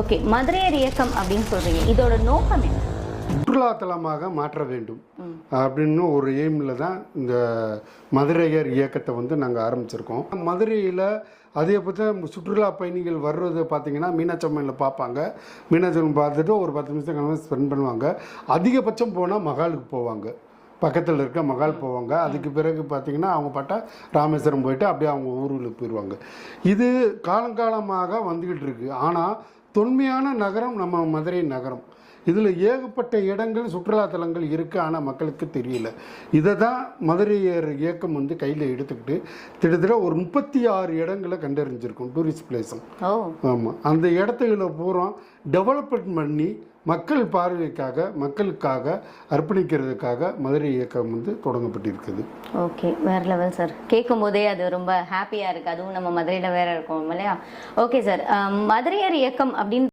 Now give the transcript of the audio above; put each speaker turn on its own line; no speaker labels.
Okay மதுரையர் இயக்கம் அப்படின்னு சொல்றீங்க. இதோட நோக்கம் என்ன?
சுற்றுலாத்தலமாக மாற்ற வேண்டும். அப்படின்னு ஒரு எய்மில் தான் இந்த மதுரையர் இயக்கத்தை வந்து நாங்கள் ஆரம்பிச்சிருக்கோம். மதுரையில் அதிகபட்சம் சுற்றுலா பயணிகள் வர்றது பார்த்தீங்கன்னா மீனாட்சம்மனில் பார்ப்பாங்க மீனாட்சம்மன் பார்த்துட்டு ஒரு பத்து நிமிஷம் கிளம்பி ஸ்பெண்ட் பண்ணுவாங்க. அதிகபட்சம் போனால் மகாலுக்கு போவாங்க. பக்கத்தில் இருக்க மகால் போவாங்க. அதுக்கு பிறகு பார்த்தீங்கன்னா அவங்க பாட்டா ராமேஸ்வரம் போயிட்டு அப்படியே அவங்க ஊருக்கு போயிடுவாங்க இது காலங்காலமாக வந்துக்கிட்டு இருக்கு. ஆனால் தொன்மையான நகரம் நம்ம மதுரை நகரம். இதில் ஏகப்பட்ட இடங்கள் சுற்றுலாத்தலங்கள் இருக்குது ஆனால் மக்களுக்கு தெரியல. இதை தான் மதுரையர் இயக்கம் வந்து கையில் எடுத்துக்கிட்டு கிட்டத்தட்ட ஒரு முப்பத்தி ஆறு இடங்களை கண்டறிஞ்சிருக்கோம் டூரிஸ்ட் பிளேஸும்
ஓ.
ஆமாம் அந்த இடத்துகளை பூரா டெவலப்மெண்ட் பண்ணி மக்கள் பார்வைக்காக மக்களுக்காக அர்ப்பணிக்கிறதுக்காக மதுரை இயக்கம் வந்து தொடங்கப்பட்டிருக்குது.
ஓகே வேற லெவல் சார் கேட்கும் போதே அது ரொம்ப ஹாப்பியா இருக்கு. அதுவும் நம்ம மதுரையில வேற இருக்கோம் இல்லையா? ஓகே சார் மதுரையர் இயக்கம் அப்படின்னு